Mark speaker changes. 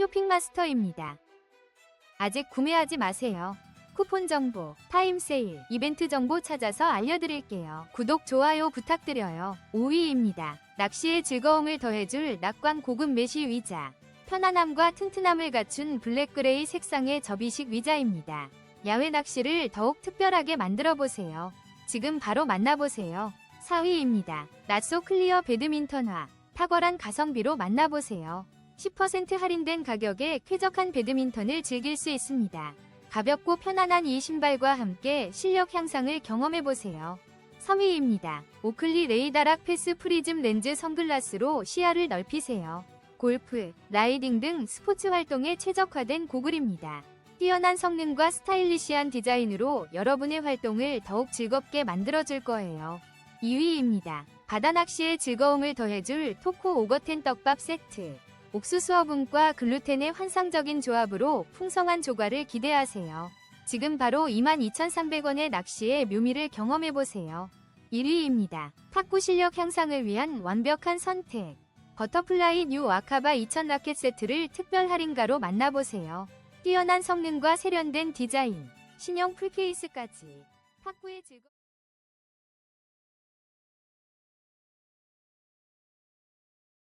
Speaker 1: 쇼핑마스터입니다. 아직 구매하지 마세요. 쿠폰 정보, 타임 세일, 이벤트 정보 찾아서 알려드릴게요. 구독, 좋아요 부탁드려요. 5위입니다. 낚시의 즐거움을 더해줄 낙관 고급 메쉬 위자. 편안함과 튼튼함을 갖춘 블랙그레이 색상의 접이식 위자입니다. 야외 낚시를 더욱 특별하게 만들어 보세요. 지금 바로 만나보세요. 4위입니다. 낫소 클리어 배드민턴화. 탁월한 가성비로 만나보세요. 10% 할인된 가격에 쾌적한 배드민턴을 즐길 수 있습니다. 가볍고 편안한 이 신발과 함께 실력 향상을 경험해보세요. 3위입니다. 오클리 레이다락 패스 프리즘 렌즈 선글라스로 시야를 넓히세요. 골프, 라이딩 등 스포츠 활동에 최적화된 고글입니다. 뛰어난 성능과 스타일리시한 디자인으로 여러분의 활동을 더욱 즐겁게 만들어줄 거예요. 2위입니다. 바다 낚시의 즐거움을 더해줄 토코 오거텐 떡밥 세트. 옥수수 어분과 글루텐의 환상적인 조합으로 풍성한 조과를 기대하세요. 지금 바로 22,300원의 낚시의 묘미를 경험해보세요. 1위입니다. 탁구 실력 향상을 위한 완벽한 선택. 버터플라이 뉴 아카바 2000 라켓 세트를 특별 할인가로 만나보세요. 뛰어난 성능과 세련된 디자인, 신형 풀케이스까지. 탁구의 즐거